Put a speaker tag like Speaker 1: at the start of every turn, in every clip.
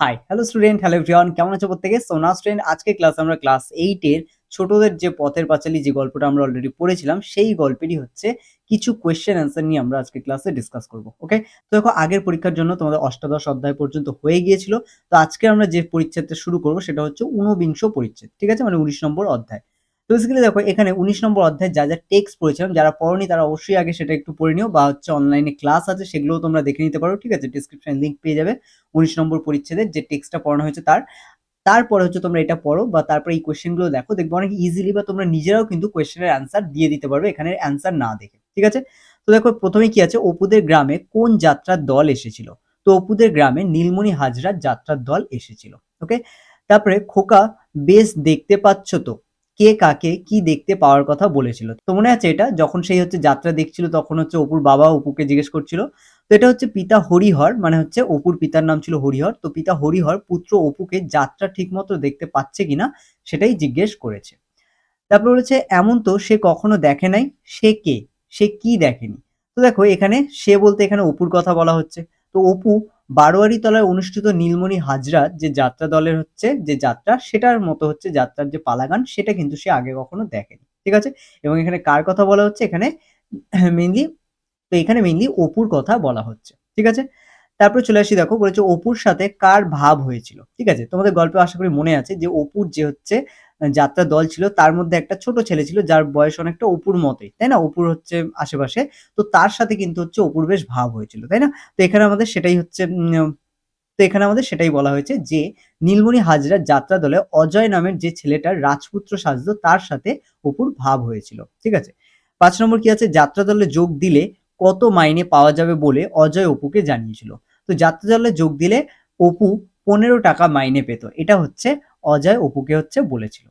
Speaker 1: Hi hello student hello everyone কেমন আছো প্রত্যেকে? সো না স্টুডেন্ট আজকে ক্লাস আমরা ক্লাস এইটের ছোটদের যে পথের পাঁচালী যে গল্পটা আমরা অলরেডি পড়েছিলাম, সেই গল্পেরই হচ্ছে কিছু কোয়েশ্চেন অ্যান্সার নিয়ে আমরা আজকে ক্লাসে ডিসকাস করব ওকে তো দেখো, আগের পরীক্ষার জন্য তোমাদের অষ্টাদশ অধ্যায় পর্যন্ত হয়ে গিয়েছিল। তো আজকে আমরা যে পরিচ্ছেদটা শুরু করব, সেটা হচ্ছে ঊনবিংশ পরিচ্ছেদ, ঠিক আছে? মানে উনিশ নম্বর অধ্যায়। তো বেসিক্যালি দেখো, এখানে উনিশ নম্বর অধ্যায় যা যা টেক্সট পড়েছিলাম যারা পড়নি তারা অবশ্যই আগে সেটা একটু পড়ে নিও, বা হচ্ছে অনলাইনে ক্লাস আছে, সেগুলোও তোমরা দেখে নিতে পারো, ঠিক আছে? ডিসক্রিপশন লিঙ্ক পেয়ে যাবে উনিশ নম্বর পরিচ্ছেদের যে টেক্সটটা পড়ানো হয়েছে তার। তারপরে হচ্ছে তোমরা এটা পড়ো, বা তারপরে এই কোয়েশ্চেনগুলো দেখো, দেখব অনেক ইজিলি বা তোমরা নিজেরাও কিন্তু কোয়েশ্চেনের অ্যান্সার দিয়ে দিতে পারবে এখানে অ্যান্সার না দেখে, ঠিক আছে? তো দেখো, প্রথমে কি আছে? অপুদের গ্রামে কোন যাত্রার দল এসেছিল? তো অপুদের গ্রামে নীলমণি হাজরার যাত্রার দল এসেছিল ওকে তারপরে খোকা বেশ দেখতে পাচ্ছ তো কে কাকে কি দেখতে পাওয়ার কথা বলেছিল। তো মনে আছে এটা? যখন সেই হচ্ছে যাত্রা দেখছিল, তখন হচ্ছে অপুর বাবা অপুকে জিজ্ঞেস করছিল। তো এটা হচ্ছে পিতা হরিহর মানে হচ্ছে অপুর পিতার নাম ছিল হরিহর। তো পিতা হরিহর পুত্র অপুকে যাত্রা ঠিকমতো দেখতে পাচ্ছে কিনা সেটাই জিজ্ঞেস করেছে। তারপর বলেছে, এমন তো সে কখনো দেখে নাই। সে কে? সে কি দেখেনি? তো দেখো, এখানে সে বলতে এখানে অপুর কথা বলা হচ্ছে। তো অপু বারোয়ারি তলায় অনুষ্ঠিত নীলমণি হাজরা যে যাত্রা দলের হচ্ছে, যে যাত্রা, সেটার মতো হচ্ছে যাত্রার যে পালাগান, সেটা কিন্তু সে আগে কখনো দেখেনি। ঠিক আছে? এবং এখানে কার কথা বলা হচ্ছে? এখানে মেনলি তো এখানে মেইনলি অপুর কথা বলা হচ্ছে। ঠিক আছে? তারপরে চলে আসি দেখো, বলেছে অপুর সাথে কার ভাব হয়েছিল? ঠিক আছে? তোমাদের গল্পে আশা করি মনে আছে যে অপুর যে হচ্ছে যাত্রা দল ছিল, তার মধ্যে একটা ছোট ছেলে ছিল যার বয়স অনেকটা অপুর মতোই, তাই না? অপুর হচ্ছে আশেপাশে। তো তার সাথে কিন্তু হচ্ছে অপুর বেশ ভাব হয়েছিল, তাই না? তো এখানে আমাদের সেটাই হচ্ছে তো এখানে আমাদের সেটাই বলা হয়েছে যে, নীলমণি হাজরার যাত্রা দলে অজয় নামের যে ছেলেটার রাজপুত্র সাজতো তার সাথে অপুর ভাব হয়েছিল, ঠিক আছে? পাঁচ নম্বর কি আছে? যাত্রা দলে যোগ দিলে কত মাইনে পাওয়া যাবে বলে অজয় অপুকে জানিয়েছিল। তো যাত্রা দলে যোগ দিলে অপু পনেরো টাকা মাইনে পেত, এটা হচ্ছে অজয় অপুকে হচ্ছে বলেছিল।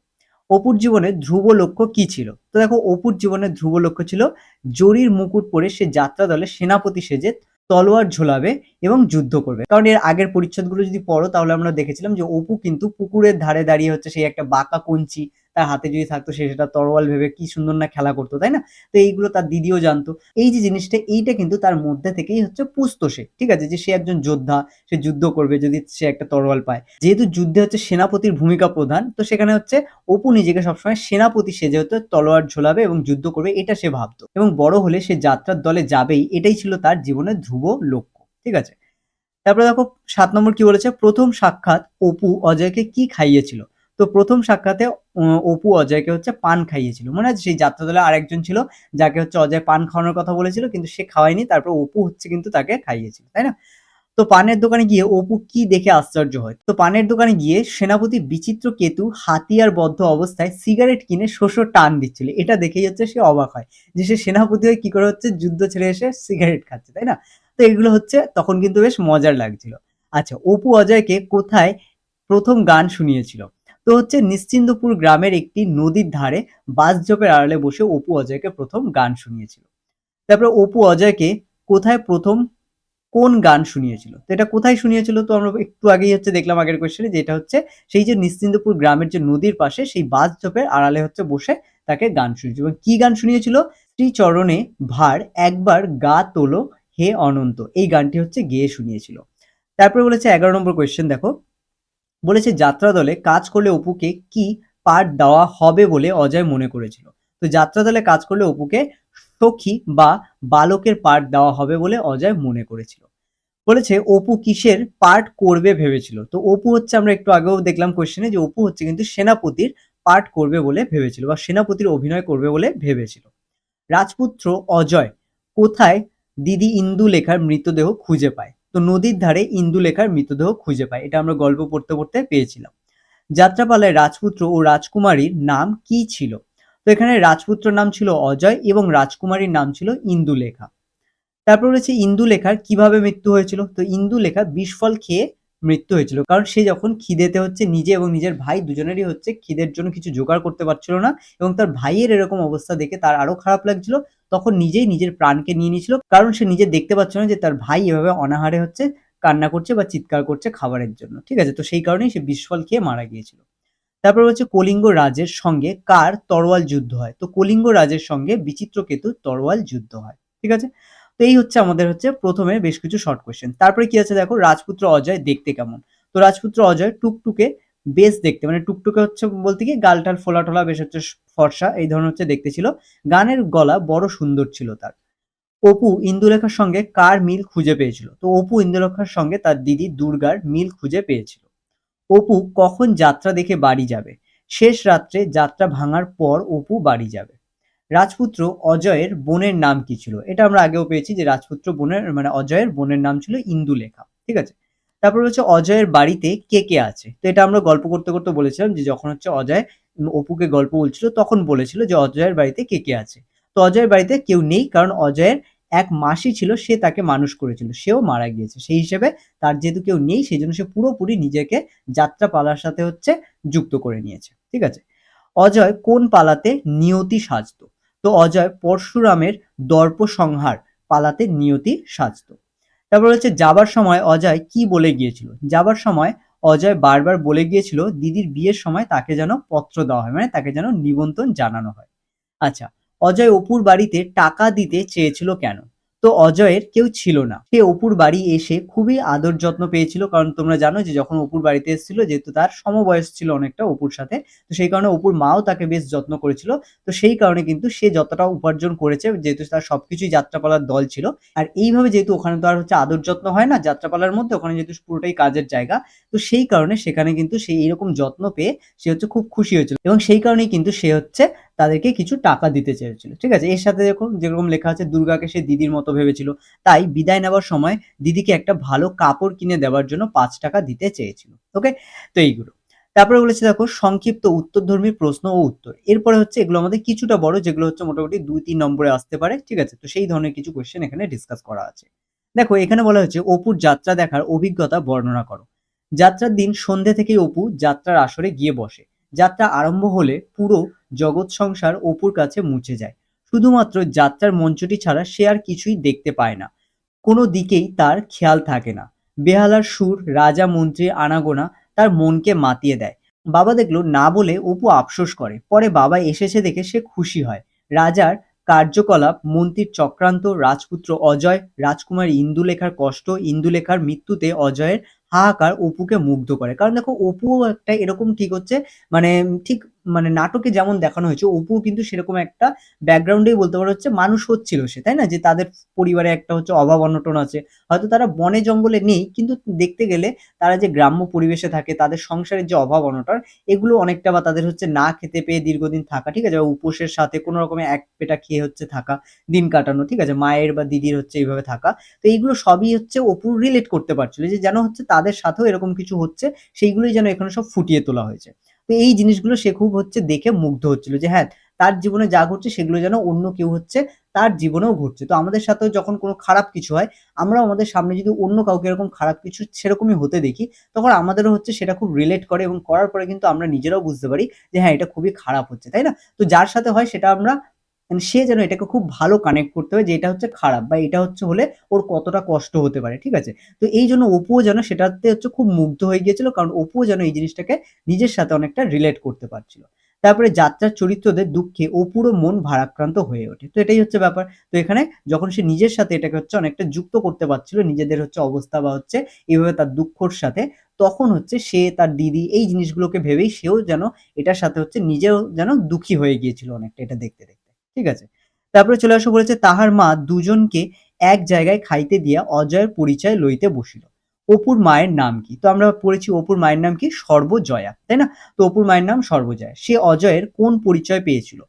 Speaker 1: অপুর জীবনে ধ্রুব লক্ষ্য কি ছিল? তো দেখো, অপুর জীবনে ধ্রুব লক্ষ্য ছিল জরির মুকুট পরে সে যাত্রা দলে সেনাপতি সেজে তলোয়ার ঝোলাবে এবং যুদ্ধ করবে। কারণ এর আগের পরিচ্ছদগুলো যদি পড়ো, তাহলে আমরা দেখেছিলাম যে অপু কিন্তু পুকুরের ধারে দাঁড়িয়ে হচ্ছে সেই একটা বাঁকা কঞ্চি তার হাতে যদি থাকতো, সে সেটা তরোয়াল ভেবে কি সুন্দর না খেলা করতো, তাই না? তো এইগুলো তার দিদিও জানতো। এই যে জিনিসটা, এইটা কিন্তু তার মধ্যে থেকেই হচ্ছে পুষতো সে, ঠিক আছে? যে সে একজন যোদ্ধা, সে যুদ্ধ করবে যদি সে একটা তরোয়াল পায়। যেহেতু যুদ্ধে হচ্ছে সেনাপতির ভূমিকা প্রধান, তো সেখানে হচ্ছে অপু নিজেকে সবসময় সেনাপতি সেজে হচ্ছে তলোয়ার ঝোলাবে এবং যুদ্ধ করবে, এটা সে ভাবতো। এবং বড় হলে সে যাত্রার দলে যাবেই, এটাই ছিল তার জীবনের ধ্রুব লক্ষ্য, ঠিক আছে? তারপরে দেখো, সাত নম্বর কি বলেছে? প্রথম সাক্ষাৎ অপু অজয়কে কি খাইয়েছিল? তো প্রথম সাক্ষাতে অপু অজয়কে হচ্ছে পান খাইয়েছিল। মনে আছে? সেই যাত্রা দলে আরেকজন ছিল, যাকে হচ্ছে অজয় পান খাওয়ানোর কথা বলেছিল, কিন্তু সে খাওয়ায়নি। তারপর অপু হচ্ছে কিন্তু তাকে খাইয়েছিল, তাই না? তো পানের দোকানে গিয়ে অপু কি দেখে আশ্চর্য হয়? তো পানের দোকানে গিয়ে সেনাপতি বিচিত্র কেতু হাতিয়ার বদ্ধ অবস্থায় সিগারেট কিনে শোষ টান দিচ্ছিল। এটা দেখেই হচ্ছে সে অবাক হয় যে সে সেনাপতি হয়ে কি করে হচ্ছে যুদ্ধ ছেড়ে এসে সিগারেট খাচ্ছে, তাই না? তো এগুলো হচ্ছে তখন কিন্তু বেশ মজার লাগছিল। আচ্ছা অপু অজয়কে কোথায় প্রথম গান শুনিয়েছিল? তো হচ্ছে নিশ্চিন্দপুর গ্রামের একটি নদীর ধারে বাসজপের আড়ালে বসে অপু অজয়কে প্রথম গান শুনিয়েছিল। তারপরে অপু অজয়কে কোথায় প্রথম কোন গান শুনিয়েছিল? তো এটা কোথায় শুনিয়েছিল তো আমরা একটু আগেই হচ্ছে দেখলাম আগের কোয়েশ্চেনে যেটা হচ্ছে সেই যে নিশ্চিন্দপুর গ্রামের যে নদীর পাশে সেই বাসজপের আড়ালে হচ্ছে বসে তাকে গান শুনিয়েছিল। এবং কি গান শুনিয়েছিল? শ্রীচরণে ভার একবার গা তোলো হে অনন্ত। এই গানটি হচ্ছে গেয়ে শুনিয়েছিল। তারপরে বলেছে এগারো নম্বর কোয়েশ্চেন দেখো। বলেছে যাত্রা দলে কাজ করলে অপুকে কি পাঠ দেওয়া হবে বলে অজয় মনে করেছিল। তো যাত্রা দলে কাজ করলে অপুকে সখী বা বালকের পাঠ দেওয়া হবে বলে অজয় মনে করেছিল। বলেছে, অপু কিসের পাঠ করবে? ভেবেছিল। তো অপু হচ্ছে আমরা একটু আগেও দেখলাম কোয়েশ্চেনে যে অপু হচ্ছে কিন্তু সেনাপতির পাঠ করবে বলে ভেবেছিল বা সেনাপতির অভিনয় করবে বলে ভেবেছিল। রাজপুত্র অজয়, কোথায় দিদি ইন্দু লেখার মৃতদেহ খুঁজে পায়? তো নদীর ধারে ইন্দুলেখার মৃতদেহ খুঁজে পায়। এটা আমরা গল্প পড়তে পড়তে পেয়েছিলাম। যাত্রাপালায় রাজপুত্র ও রাজকুমারীর নাম কি ছিল? তো এখানে রাজপুত্র নাম ছিল অজয় এবং রাজকুমারীর নাম ছিল ইন্দুলেখা। তারপর রয়েছে ইন্দুলেখার কীভাবে মৃত্যু হয়েছিল? তো ইন্দুলেখা বিষফল খেয়ে মৃত্যু হয়েছিল। কারণ সে যখন খিদেতে হচ্ছে, নিজে এবং নিজের ভাই দুজনেরই হচ্ছে খিদের জন্য কিছু জোগাড় করতে পারছিল না এবং তার ভাইয়ের এরকম অবস্থা দেখে তার আরও খারাপ লাগছিল। তখন নিজেই নিজের প্রাণকে নিয়ে নিয়েছিল। কারণ সে নিজে দেখতে পাচ্ছিল না যে তার ভাই এভাবে অনাহারে হচ্ছে, কান্না করছে বা চিৎকার করছে খাবারের জন্য। ঠিক আছে? তো সেই কারণেই সে বিস্ফল খেয়ে মারা গিয়েছিল। তারপর হচ্ছে কলিঙ্গ রাজের সঙ্গে কার তরোয়াল যুদ্ধ হয়? তো কলিঙ্গ রাজের সঙ্গে বিচিত্র কেতু তরোয়াল যুদ্ধ হয়। ঠিক আছে? তো এই হচ্ছে আমাদের হচ্ছে প্রথমে বেশ কিছু শর্ট কোয়েশ্চেন তারপরে কি আছে দেখো? রাজপুত্র অজয় দেখতে কেমন? তো রাজপুত্র অজয় টুকটুকে বেশ দেখতে মানে টুকটুকে হচ্ছে বলতে কি গালটাল ফোলা টোলা বেশ হচ্ছে ফর্সা, এই ধরনের হচ্ছে দেখতে ছিল। গানের গলা বড় সুন্দর ছিল তার। অপু ইন্দুলেখার সঙ্গে কার মিল খুঁজে পেয়েছিল? তো অপু ইন্দুলেখার সঙ্গে তার দিদি দুর্গার মিল খুঁজে পেয়েছিল। অপু কখন যাত্রা দেখে বাড়ি যাবে? শেষ রাত্রে যাত্রা ভাঙার পর অপু বাড়ি যাবে। রাজপুত্র অজয়ের বোনের নাম কি ছিল? এটা আমরা আগেও পেয়েছি যে রাজপুত্র বোনের মানে অজয়ের বোনের নাম ছিল ইন্দুলেখা ঠিক আছে? তারপর হচ্ছে অজয়ের বাড়িতে কে কে আছে? তো এটা আমরা গল্প করতে করতে বলেছিলাম যে যখন হচ্ছে অজয় অপুকে গল্প বলছিল, তখন বলেছিল যে অজয়ের বাড়িতে কে কে আছে। তো অজয়ের বাড়িতে কেউ নেই, কারণ অজয়ের এক মাসি ছিল, সে তাকে মানুষ করেছিল, সেও মারা গিয়েছে। সেই হিসেবে তার যেহেতু কেউ নেই, সেই জন্য সে পুরোপুরি নিজেকে যাত্রা পালার সাথে হচ্ছে যুক্ত করে নিয়েছে, ঠিক আছে? অজয় কোন পালাতে নিয়তি সাজতো? তো অজয় পরশুরামের দর্প সংহার পালাতে নিয়তি সাজত। তারপর হচ্ছে যাবার সময় অজয় কি বলে গিয়েছিল? যাবার সময় অজয় বারবার বলে গিয়েছিল, দিদির বিয়ের সময় তাকে যেন পত্র দেওয়া হয় মানে তাকে যেন নিমন্ত্রণ জানানো হয়। আচ্ছা অজয় অপুর বাড়িতে টাকা দিতে চেয়েছিল কেন? তো অজয়ের কেউ ছিল না। সে অপুর বাড়ি এসে খুবই আদর যত্ন পেয়েছিল, কারণ তোমরা জানো যে যখন অপুর বাড়িতে এসেছিল, যেহেতু তার সমবয়স ছিল অনেকটা অপুর সাথে, তো সেই কারণে অপুর মাও তাকে বেশ যত্ন করেছিল। তো সেই কারণে কিন্তু সে যতটা উপার্জন করেছে, যেহেতু তার সবকিছুই যাত্রাপালার দল ছিল। আর এইভাবে যেহেতু ওখানে তো আর হচ্ছে আদর যত্ন হয় না, যাত্রাপালার মধ্যে ওখানে যেহেতু পুরোটাই কাজের জায়গা, তো সেই কারণে সেখানে কিন্তু সে এইরকম যত্ন পেয়ে সে হচ্ছে খুব খুশি হয়েছিল। এবং সেই কারণেই কিন্তু সে হচ্ছে তাদেরকে কিছু টাকা দিতে চেয়েছিল। ঠিক আছে? এর সাথে দেখুন, যেরকম লেখা আছে, দুর্গাকে সে দিদির মতো ভেবেছিল। তাই বিদায় নেওয়ার সময় দিদিকে একটা ভালো কাপড় কিনে দেওয়ার জন্য পাঁচ টাকা দিতে চেয়েছিল। ওকে তো এইগুলো। তারপরে বলেছে, দেখো, সংক্ষিপ্ত উত্তরধর্মী প্রশ্ন ও উত্তর। এরপরে হচ্ছে, এগুলো আমাদের কিছুটা বড়, যেগুলো হচ্ছে মোটামুটি দুই তিন নম্বরে আসতে পারে। ঠিক আছে? তো সেই ধরনের কিছু কোয়েশ্চেন এখানে ডিসকাস করা আছে। দেখো, এখানে বলা হচ্ছে অপুর যাত্রা দেখার অভিজ্ঞতা বর্ণনা করো। যাত্রার দিন সন্ধে থেকেই অপু যাত্রার আসরে গিয়ে বসে। যাত্রা আরম্ভ হলে পুরো জগৎ সংসার অপুর কাছে মুছে যায়। শুধুমাত্র যাত্রার মঞ্চটি ছাড়া সে আর কিছুই দেখতে পায় না। কোনো দিকেই তার খেয়াল থাকে না। বেহালার সুর, রাজা মন্ত্রী, আনাগোনা তার মনকে মাতিয়ে দেয়। বাবা দেখল না বলে অপু আফসোস করে। পরে বাবা এসেছে দেখে সে খুশি হয়। রাজার কার্যকলাপ, মন্ত্রীর চক্রান্ত, রাজপুত্র অজয়, রাজকুমার ইন্দুলেখার কষ্ট, ইন্দুলেখার মৃত্যুতে অজয়ের হাহাকার অপুকে মুগ্ধ করে। কারণ দেখো অপুও একটা এরকম ঠিক হচ্ছে মানে ঠিক মানে নাটকে যেমন দেখানো হয়েছে অপু কিন্তু সেরকম একটা ব্যাকগ্রাউন্ডেই বলতে পারো হচ্ছে মানুষ হচ্ছিল সে, তাই না? যে তাদের পরিবারে একটা হচ্ছে অভাব অনটন আছে। হয়তো তারা বনে জঙ্গলে নেই, কিন্তু দেখতে গেলে তারা যে গ্রাম্য পরিবেশে থাকে, তাদের সংসারের যে অভাব অনটন, এগুলো অনেকটা বা তাদের হচ্ছে না খেতে পেয়ে দীর্ঘদিন থাকা, ঠিক আছে? বা উপোসের সাথে কোনো রকমের এক পেটা খেয়ে হচ্ছে থাকা, দিন কাটানো, ঠিক আছে? মায়ের বা দিদির হচ্ছে এইভাবে থাকা। তো এইগুলো সবই হচ্ছে অপুর রিলেট করতে পারছিল যে যেন হচ্ছে তাদের সাথেও এরকম কিছু হচ্ছে, সেইগুলোই যেন এখানে সব ফুটিয়ে তোলা হয়েছে। তো এই জিনিসগুলো সে খুব হচ্ছে দেখে মুগ্ধ হচ্ছিল যে হ্যাঁ তার জীবনে যা ঘটছে সেগুলো যেন অন্য কেউ হচ্ছে তার জীবনেও ঘটছে। তো আমাদের সাথেও যখন কোনো খারাপ কিছু হয় আমরা আমাদের সামনে যদি অন্য কাউকে এরকম খারাপ কিছু সেরকমই হতে দেখি, তখন আমাদেরও হচ্ছে সেটা খুব রিলেট করে এবং করার পরে কিন্তু আমরা নিজেরাও বুঝতে পারি যে হ্যাঁ এটা খুবই খারাপ হচ্ছে, তাই না? তো যার সাথে হয় সেটা আমরা সে যেন এটাকে খুব ভালো কানেক্ট করতে হবে যে এটা হচ্ছে খারাপ বা এটা হচ্ছে হলে ওর কতটা কষ্ট হতে পারে, ঠিক আছে? তো এই জন্য অপুও যেন সেটাতে হচ্ছে খুব মুগ্ধ হয়ে গিয়েছিল কারণ অপুও যেন এই জিনিসটাকে নিজের সাথে অনেকটা রিলেট করতে পারছিল। তারপরে যাত্রার চরিত্রদের দুঃখে অপুরও মন ভারাক্রান্ত হয়ে ওঠে। তো এটাই হচ্ছে ব্যাপার। তো এখানে যখন সে নিজের সাথে এটাকে হচ্ছে অনেকটা যুক্ত করতে পারছিল, নিজেদের হচ্ছে অবস্থা বা হচ্ছে এইভাবে তার দুঃখর সাথে, তখন হচ্ছে সে তার দিদি এই জিনিসগুলোকে ভেবেই সেও যেন এটার সাথে হচ্ছে নিজেও যেন দুঃখী হয়ে গিয়েছিল অনেকটা এটা দেখতে দেখতে। ঠিক আছে? তারপরে চলে আসো বলেছে, তাহার মা দুজনকে এক জায়গায় খাইতে দিয়া অজয়ের পরিচয় লইতে বসিল। অপুর মায়ের নাম কি? তো আমরা পড়েছি অপুর মায়ের নাম কি? সর্বজয়া, তাই না? তো অপুর মায়ের নাম সর্বজয়া। সে অজয়ের কোন পরিচয় পেয়েছিল?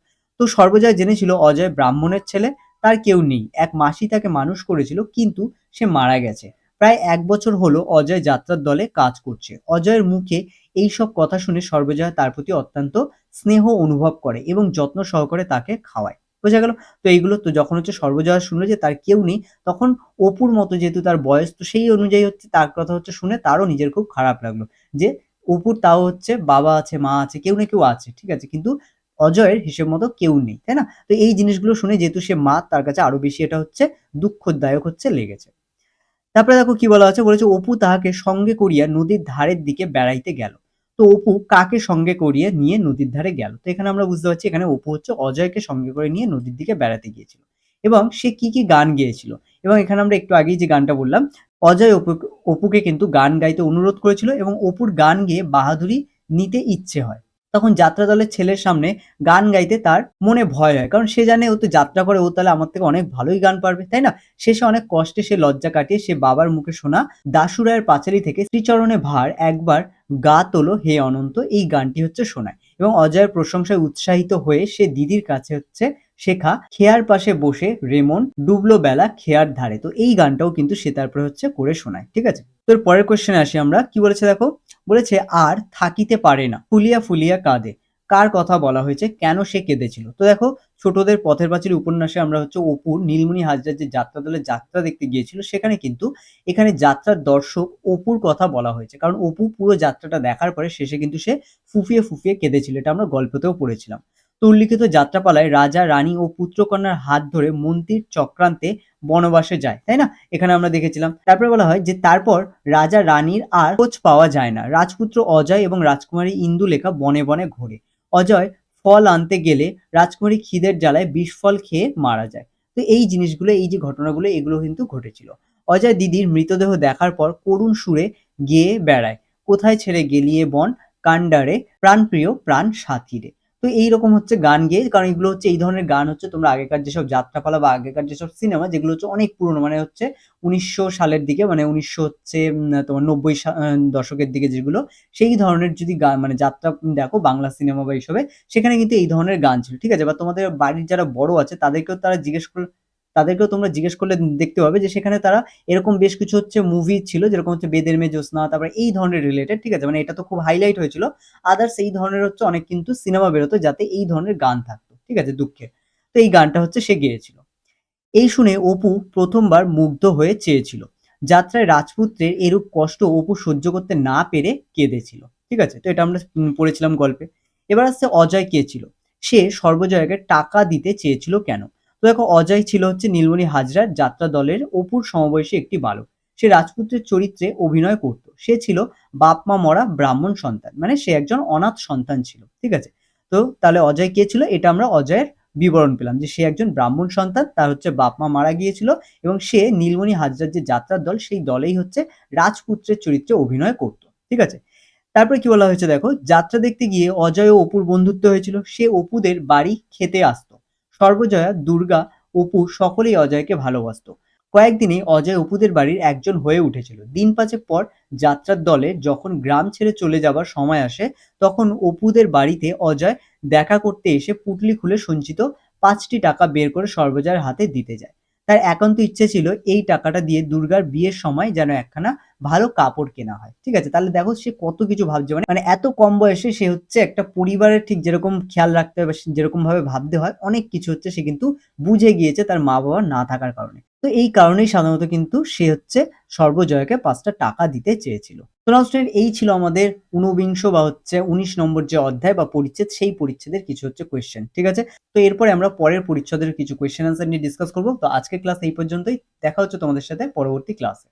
Speaker 1: তো সর্বজয়া জেনেছিল অজয় ব্রাহ্মণের ছেলে, তার কেউ নেই। এক মাসি তাকে মানুষ করেছিল, কিন্তু সে মারা গেছে। প্রায় এক বছর হলো অজয় যাত্রার দলে কাজ করছে। অজয়ের মুখে এই সব কথা শুনে সর্বজয়া তার প্রতি অত্যন্ত স্নেহ অনুভব করে এবং যত্ন সহকারে তাকে খাওয়ায়। বোঝা গেল? তো এইগুলো তো যখন হচ্ছে সর্বজয়া শুনলো যে তার কেউ নেই, তখন অপুর মতো যেহেতু তার বয়স, তো সেই অনুযায়ী হচ্ছে তার কথা হচ্ছে শুনে তারও নিজের খুব খারাপ লাগল যে অপুর তাও হচ্ছে বাবা আছে, মা আছে, কেউ না কেউ আছে, ঠিক আছে? কিন্তু অজয়ের হিসেব মতো কেউ নেই, তাই না? তো এই জিনিসগুলো শুনে যেহেতু সে মা, তার কাছে আরও বেশি এটা হচ্ছে দুঃখদায়ক হচ্ছে লেগেছে। তারপরে দেখো কি বলা আছে? বলেছে, অপু তাহাকে সঙ্গে করিয়া নদীর ধারের দিকে বেড়াইতে গেল। তো অপু কাকে সঙ্গে করিয়ে নিয়ে নদীর ধারে গেল? তো এখানে আমরা বুঝতে পারছি এখানে অপু হচ্ছে অজয়কে সঙ্গে করে নিয়ে নদীর দিকে বেড়াতে গিয়েছিল এবং সে কি কি গান গেয়েছিল? এবং এখানে আমরা একটু আগেই যে গানটা বললাম, অজয় অপু, অপুকে কিন্তু গান গাইতে অনুরোধ করেছিল এবং অপুর গান গেয়ে বাহাদুরি নিতে ইচ্ছে হয়। তখন যাত্রা দলের ছেলের সামনে গান গাইতে তার মনে ভয় হয়। কারণ সে জানে ও তো যাত্রা করে, ও তাহলে আমার থেকে অনেক ভালোই গান পারবে, তাই না? শেষে অনেক কষ্টে সে লজ্জা কাটিয়ে সে বাবার মুখে শোনা দাসুরায়ের পাঁচালি থেকে শ্রীচরণে ভার একবার গা তোলো হে অনন্ত, এই গানটি হচ্ছে শোনায়। এবং অজয়ের প্রশংসায় উৎসাহিত হয়ে সে দিদির কাছে হচ্ছে শেখা খেয়ার পাশে বসে রেমন ডুবলো বেলা খেয়ার ধারে। তো এই গানটাও কিন্তু সে তারপরে হচ্ছে করে শোনায়, ঠিক আছে? তোর পরের কোশ্চেনে আসি আমরা। কি বলেছে দেখো? বলেছে, আর থাকিতে পারে না, ফুলিয়া ফুলিয়া কাঁদে। কার কথা বলা হয়েছে? কেন সে কেঁদেছিল? তো দেখো, ছোটদের পথের পাঁচালী উপন্যাসে আমরা হচ্ছে অপুর নীলমণি হাজরার যে যাত্রা দলের যাত্রা দেখতে গিয়েছিল, সেখানে কিন্তু এখানে যাত্রার দর্শক অপুর কথা বলা হয়েছে। কারণ অপু পুরো যাত্রাটা দেখার পরে শেষে কিন্তু সে ফুফিয়ে ফুফিয়ে কেঁদেছিল। এটা আমরা গল্পতেও পড়েছিলাম। তো উল্লিখিত যাত্রাপালায় রাজা, রানী ও পুত্রকন্যার হাত ধরে মন্ত্রীর চক্রান্তে বনবাসে যায়, তাই না? এখানে আমরা দেখেছিলাম। তারপরে বলা হয় যে তারপর রাজা, রানীর আর খোঁজ পাওয়া যায় না। রাজপুত্র অজয় এবং রাজকুমারী ইন্দুলেখা বনে বনে ঘোরে। অজয় ফল আনতে গেলে রাজকুমারী খিদের জ্বালায় বিষ ফল খেয়ে মারা যায়। তো এই জিনিসগুলো, এই যে ঘটনাগুলো, এগুলো কিন্তু ঘটেছিল। অজয় দিদির মৃতদেহ দেখার পর করুণ সুরে গেয়ে বেড়ায়। কোথায় ছেড়ে গেলিয়ে বন কান্ডারে প্রাণপ্রিয় প্রাণ সাথীরে। তো এইরকম হচ্ছে গান গেয়ে, কারণ এগুলো হচ্ছে এই ধরনের গান হচ্ছে তোমরা আগেকার যেসব যাত্রাপালা বা আগেকার যেসব সিনেমা যেগুলো হচ্ছে অনেক পুরনো মানে হচ্ছে উনিশশো সালের দিকে মানে উনিশশো হচ্ছে তোমার নব্বই দশকের দিকে যেগুলো, সেই ধরনের যদি গান মানে যাত্রা দেখো বাংলা সিনেমা বা এইসবে, সেখানে কিন্তু এই ধরনের গান ছিল, ঠিক আছে? বা তোমাদের বাড়ির যারা বড় আছে, তাদেরকেও তারা জিজ্ঞেস করলে তাদেরকেও তোমরা জিজ্ঞেস করলে দেখতে পাবে যে সেখানে তারা এরকম বেশ কিছু হচ্ছে মুভি ছিল, যেরকম হচ্ছে বেদের মে জ্যোৎস্না, তারপরে এই ধরনের রিলেটেড ঠিক আছে? মানে এটা তো খুব হাইলাইট হয়েছিল। আদার্স এই ধরনের হচ্ছে অনেক কিন্তু সিনেমা বেরোতো যাতে এই ধরনের গান থাকতো, ঠিক আছে? দুঃখে তো এই গানটা হচ্ছে সে গেয়েছিল। এই শুনে অপু প্রথমবার মুগ্ধ হয়ে চেয়েছিল। যাত্রায় রাজপুত্রের এরূপ কষ্ট অপু সহ্য করতে না পেরে কেঁদেছিল, ঠিক আছে? তো এটা আমরা পড়েছিলাম গল্পে। এবার আসছে অজয় কে ছিল? সে সর্বজয়কে টাকা দিতে চেয়েছিল কেন? তো দেখো, অজয় ছিল হচ্ছে নীলমণি হাজরার যাত্রা দলের অপুর সমবয়সী একটি বালক। সে রাজপুত্রের চরিত্রে অভিনয় করত। সে ছিল বাপ মা মরা ব্রাহ্মণ সন্তান মানে সে একজন অনাথ সন্তান ছিল, ঠিক আছে? তো তাহলে অজয় কে ছিল? এটা আমরা অজয়ের বিবরণ পেলাম যে সে একজন ব্রাহ্মণ সন্তান, তার হচ্ছে বাপ মা মারা গিয়েছিল এবং সে নীলমণি হাজরার যে যাত্রার দল, সেই দলেই হচ্ছে রাজপুত্রের চরিত্রে অভিনয় করত, ঠিক আছে? তারপরে কি বলা হয়েছে দেখো, যাত্রা দেখতে গিয়ে অজয় ও অপুর বন্ধুত্ব হয়েছিল। সে অপুদের বাড়ি খেতে আসতো। সর্বজয়া, দুর্গা, অপু সকলেই অজয়কে ভালোবাসতো। কয়েকদিনে অজয় অপুদের বাড়ির একজন হয়ে উঠেছিল। দিন পাঁচেক পর যাত্রার দলে যখন গ্রাম ছেড়ে চলে যাবার সময় আসে, তখন অপুদের বাড়িতে অজয় দেখা করতে এসে পুটলি খুলে সঞ্চিত পাঁচটি টাকা বের করে সর্বজয়ের হাতে দিতে যায়। তার একান্ত ইচ্ছে ছিল এই টাকাটা দিয়ে দুর্গার বিয়ের সময় যেন একখানা ভালো কাপড় কেনা হয়। ঠিক আছে? তাহলে দেখো সে কত কিছু ভাবছে। মানে মানে এত কম বয়সে সে হচ্ছে একটা পরিবারের ঠিক যেরকম খেয়াল রাখতে হবে যেরকম ভাবে ভাবতে হয়, অনেক কিছু হচ্ছে সে কিন্তু বুঝে গিয়েছে তার মা বাবা না থাকার কারণে। তো এই কারণেই সাধারণত কিন্তু সে হচ্ছে সর্বজয়কে পাঁচটা টাকা দিতে চেয়েছিল। এই ছিল আমাদের ঊনবিংশ বা হচ্ছে উনিশ নম্বর যে অধ্যায় বা পরিচ্ছেদ, সেই পরিচ্ছেদের কিছু হচ্ছে কোয়েশ্চেন ঠিক আছে? তো এরপরে আমরা পরের পরিচ্ছেদের কিছু কোয়েশ্চেন আনসার নিয়ে ডিসকাস করব। তো আজকের ক্লাস এই পর্যন্তই। দেখা হচ্ছে তোমাদের সাথে পরবর্তী ক্লাসে